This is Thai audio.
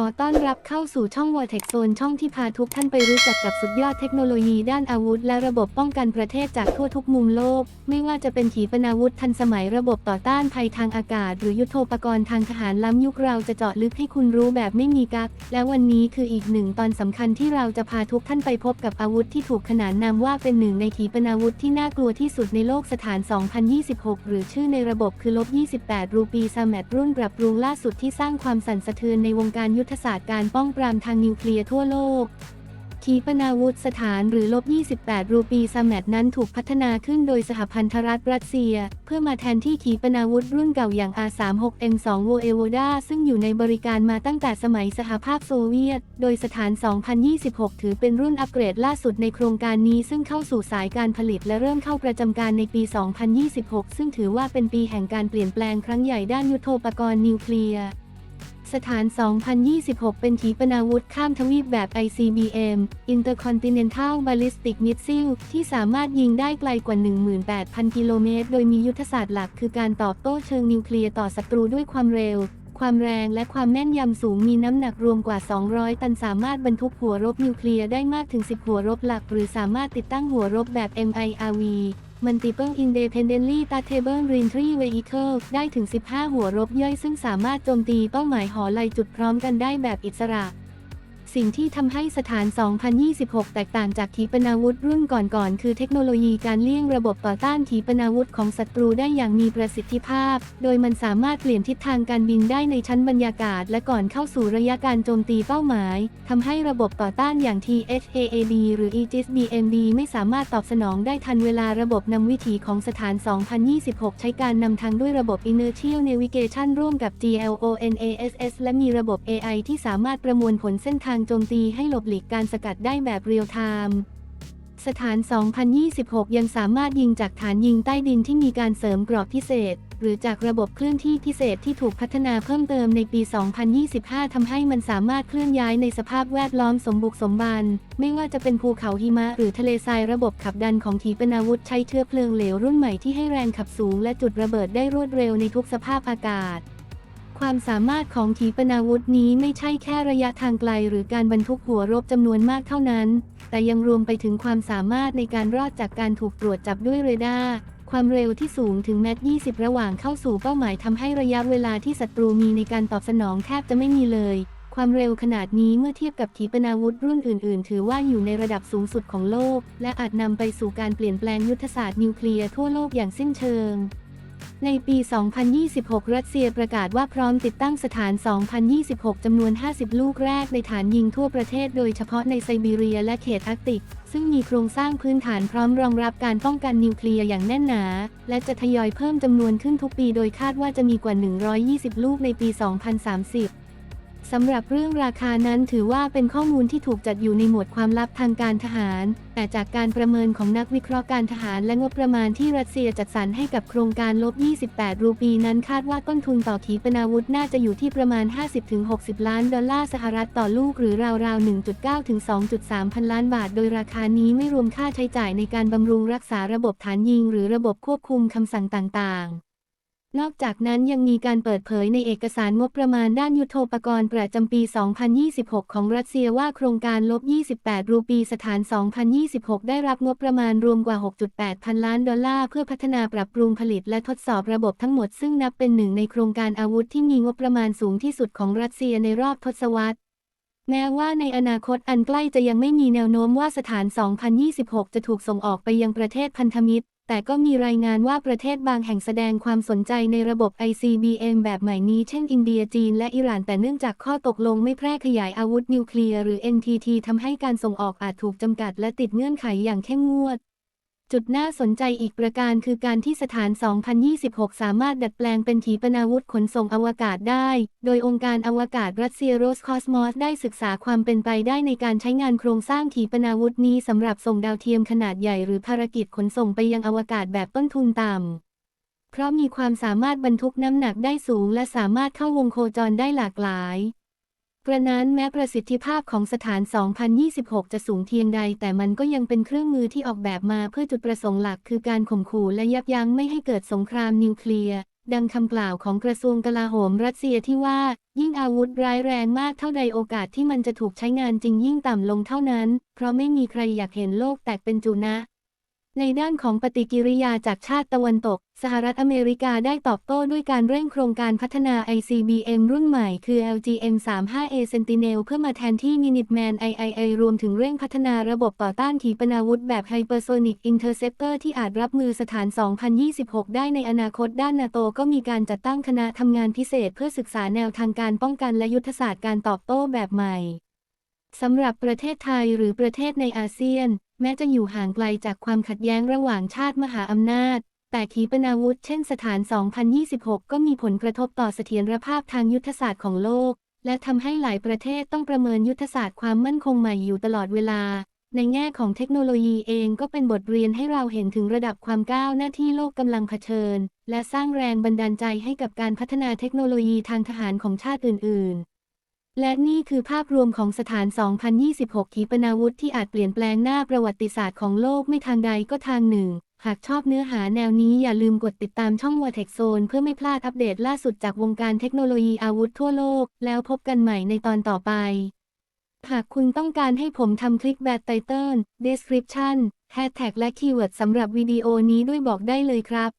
ขอต้อนรับเข้าสู่ช่อง Vortex Zone ช่องที่พาทุกท่านไปรู้จักกับสุดยอดเทคโนโลยีด้านอาวุธ และระบบป้องกันประเทศจากทั่วทุกมุมโลก ไม่ว่าจะเป็นขีปนาวุธทันสมัยระบบต่อต้านภัยทางอากาศ หรือยุทโธปกรณ์ทางทหารล้ำยุคเราจะเจาะลึกให้คุณรู้แบบไม่มีกัก และวันนี้คืออีกหนึ่งตอนสำคัญที่เราจะพาทุกท่านไปพบกับอาวุธที่ถูกขนานนามว่าเป็นหนึ่งในขีปนาวุธที่น่ากลัวที่สุดในโลกสถาน 2026 หรือชื่อในระบบคือลบ28รูปีซาแมตรุ่นปรับปรุงล่าสุดที่สร้างความสั่นสะเทือนในวงการยุทธศาสตร์การป้องปรามทางนิวเคลียร์ทั่วโลก ขีปนาวุธสถานหรือลบ 28 รูปีซาแมตนั้นถูกพัฒนาขึ้นโดยสหพันธรัฐรัสเซีย เพื่อมาแทนที่ขีปนาวุธรุ่นเก่าอย่าง R36M2 w o e v o d a ซึ่งอยู่ในบริการมาตั้งแต่สมัยสหภาพโซเวียต โดยสถาน 2026 ถือเป็นรุ่นอัปเกรดล่าสุดในโครงการนี้ซึ่งเข้าสู่สายการผลิตและเริ่มเข้าประจำการในปี 2026 ซึ่งถือว่าเป็นปีแห่งการเปลี่ยนแปลงครั้งใหญ่ด้านยุทโธปกรณ์นิวเคลียร์ สถาน 2026 เป็นขีปนาวุธข้ามทวีปแบบ ICBM Intercontinental Ballistic Missile ที่สามารถยิงได้ไกลกว่า 18,000 กิโลเมตร โดยมียุทธศาสตร์หลักคือการตอบโต้เชิงนิวเคลียร์ต่อศัตรูด้วยความเร็ว ความแรงและความแม่นยำสูงมีน้ำหนักรวมกว่า 200 ตันสามารถบรรทุกหัวรบนิวเคลียร์ได้มากถึง 10 หัวรบหลัก หรือสามารถติดตั้งหัวรบแบบ MIRV Multiple Independently Targetable Reentry Vehicle ได้ถึง 15 หัวรบย่อยซึ่งสามารถโจมตีเป้าหมายหอไลจุดพร้อมกันได้แบบอิสระ สิ่งที่ทำให้สถาน 2026 แตกต่างจากขีปนาวุธรุ่นก่อนๆ คือเทคโนโลยีการเลี่ยงระบบต่อต้านขีปนาวุธของศัตรูได้อย่างมีประสิทธิภาพ โดยมันสามารถเปลี่ยนทิศทางการบินได้ในชั้นบรรยากาศ และก่อนเข้าสู่ระยะการโจมตีเป้าหมาย ทำให้ระบบต่อต้านอย่าง THAAD หรือ Aegis BMD ไม่สามารถตอบสนองได้ทันเวลาระบบนำวิถีของสถาน 2026 ใช้การนำทางด้วยระบบ Inertial Navigation ร่วมกับ GLONASS และมีระบบ AI ที่สามารถประมวลผลเส้นทางโจมตีให้หลบหลีกการสกัดได้แบบเรียลไทม์สถาน 2026 ยังสามารถยิงจากฐานยิงใต้ดินที่มีการเสริมกรอบพิเศษ หรือจากระบบเคลื่อนที่พิเศษที่ถูกพัฒนาเพิ่มเติมในปี 2025 ทำให้มันสามารถเคลื่อนย้ายในสภาพแวดล้อมสมบุกสมบัน ไม่ว่าจะเป็นภูเขาหิมะหรือทะเลทรายระบบขับดันของขีปนาวุธใช้เชื้อเพลิงเหลวรุ่นใหม่ที่ให้แรงขับสูงและจุดระเบิดได้รวดเร็วในทุกสภาพอากาศ ความสามารถของขีปนาวุธนี้ไม่ใช่แค่ระยะทางไกล หรือการบรรทุกหัวรบจำนวนมากเท่านั้น แต่ยังรวมไปถึงความสามารถในการรอดจากการถูกตรวจจับด้วยเรดาร์ความเร็วที่สูงถึงแมต20 ระหว่างเข้าสู่เป้าหมายทำให้ระยะเวลาที่ศัตรูมีในการตอบสนองแทบจะไม่มีเลย ความเร็วขนาดนี้เมื่อเทียบกับขีปนาวุธรุ่นอื่น ๆ ถือว่าอยู่ในระดับสูงสุดของโลก และอาจนำไปสู่การเปลี่ยนแปลงยุทธศาสตร์นิวเคลียร์ทั่วโลกอย่างสิ้นเชิง ในปี 2026 รัสเซียประกาศว่าพร้อมติดตั้งสถาน 2026 จำนวน 50 ลูกแรกในฐานยิงทั่วประเทศโดยเฉพาะในไซบีเรียและเขตอาร์กติก ซึ่งมีโครงสร้างพื้นฐานพร้อมรองรับการป้องกันนิวเคลียร์อย่างแน่นหนา และจะทยอยเพิ่มจำนวนขึ้นทุกปีโดยคาดว่าจะมีกว่า 120 ลูกในปี 2030 สำหรับเรื่องราคานั้นถือว่าเป็นข้อมูลที่ถูกจัดอยู่ในหมวดความลับทางการทหาร แต่จากการประเมินของนักวิเคราะห์การทหารและงบประมาณที่รัสเซียจัดสรรให้กับโครงการลบ 28 รูปีนั้นคาดว่าต้นทุนต่อขีปนาวุธน่าจะอยู่ที่ประมาณ 50-60 ล้านดอลลาร์สหรัฐต่อลูกหรือราวๆ 1.9 ถึง 2.3 พันล้านบาท โดยราคานี้ไม่รวมค่าใช้จ่ายในการบำรุงรักษาระบบฐานยิง หรือระบบควบคุมคำสั่งต่างๆ นอกจากนั้นยังมีการเปิดเผยในเอกสารงบประมาณด้านยุทโธปกรณ์ประจำปี 2026 ของรัสเซียว่าโครงการลบ 28 รูปีสถาน 2026 ได้รับงบประมาณรวมกว่า 6.8 พันล้านดอลลาร์ เพื่อพัฒนาปรับปรุงผลิตและทดสอบระบบทั้งหมดซึ่งนับเป็นหนึ่งในโครงการอาวุธที่มีงบประมาณสูงที่สุดของรัสเซียในรอบทศวรรษแม้ว่าในอนาคตอันใกล้จะยังไม่มีแนวโน้มว่าสถาน 2026 จะถูกส่งออกไปยังประเทศพันธมิตร แต่ก็มีรายงานว่าประเทศบางแห่งแสดงความสนใจในระบบ ICBM แบบใหม่นี้ เช่น อินเดียจีน และอิหร่าน แต่เนื่องจากข้อตกลงไม่แพร่ขยายอาวุธนิวเคลียร์หรือ NTT ทำให้การส่งออกอาจถูกจำกัดและติดเงื่อนไขอย่างเข้มงวด จุดน่าสนใจอีกประการคือการที่สถาน 2026 สามารถดัดแปลงเป็นขีปนาวุธขนส่งอวกาศได้ โดยองค์การอวกาศรัสเซียโรสคอสมอสได้ศึกษาความเป็นไปได้ในการใช้งานโครงสร้างขีปนาวุธนี้สำหรับส่งดาวเทียมขนาดใหญ่หรือภารกิจขนส่งไปยังอวกาศแบบต้นทุนต่ำ เพราะมีความสามารถบรรทุกน้ำหนักได้สูงและสามารถเข้าวงโคจรได้หลากหลาย กระนั้นแม้ประสิทธิภาพของสถาน 2026 จะสูงเพียงใด แต่มันก็ยังเป็นเครื่องมือที่ออกแบบมาเพื่อจุดประสงค์หลักคือการข่มขู่และยับยั้งไม่ให้เกิดสงครามนิวเคลียร์ดังคำกล่าวของกระทรวงกลาโหมรัสเซียที่ว่า ยิ่งอาวุธร้ายแรงมากเท่าใดโอกาสที่มันจะถูกใช้งานจริงยิ่งต่ำลงเท่านั้น เพราะไม่มีใครอยากเห็นโลกแตกเป็นจุนะ ในด้านของปฏิกิริยาจากชาติตะวันตก สหรัฐอเมริกาได้ตอบโต้ด้วยการเร่งโครงการพัฒนา ICBM รุ่นใหม่คือ LGM-35A Sentinel เพื่อมาแทนที่ Minuteman IIA รวมถึงเร่งพัฒนาระบบต่อต้านขีปนาวุธแบบ Hypersonic Interceptor ที่อาจรับมือสถาน 2026 ได้ในอนาคตด้านนาโตก็มีการจัดตั้งคณะทำงานพิเศษเพื่อศึกษาแนวทางการป้องกันและยุทธศาสตร์การตอบโต้แบบใหม่สำหรับประเทศไทยหรือประเทศในอาเซียน แม้จะอยู่ห่างไกลจากความขัดแย้งระหว่างชาติมหาอำนาจ แต่ขีปนาวุธเช่นสถาน 2026 ก็มีผลกระทบต่อเสถียรภาพทางยุทธศาสตร์ของโลก และทำให้หลายประเทศต้องประเมินยุทธศาสตร์ความมั่นคงใหม่อยู่ตลอดเวลา ในแง่ของเทคโนโลยีเองก็เป็นบทเรียนให้เราเห็นถึงระดับความก้าวหน้าที่โลกกำลังเผชิญ และสร้างแรงบันดาลใจให้กับการพัฒนาเทคโนโลยีทางทหารของชาติอื่น ๆ และนี่คือภาพรวมของสถาน 2026 ขีปนาวุธที่อาจเปลี่ยนแปลงหน้าประวัติศาสตร์ของโลกไม่ทางใดก็ทางหนึ่ง หากชอบเนื้อหาแนวนี้อย่าลืมกดติดตามช่อง w a t e c Zone เพื่อไม่พลาดอัปเดตล่าสุดจากวงการเทคโนโลยีอาวุธทั่วโลก แล้วพบกันใหม่ในตอนต่อไป หากคุณต้องการให้ผมทำคลิกแบบไตเติล description hashtag และคีย์เวิร์ดสำหรับวิดีโอนี้ด้วยบอกได้เลยครับ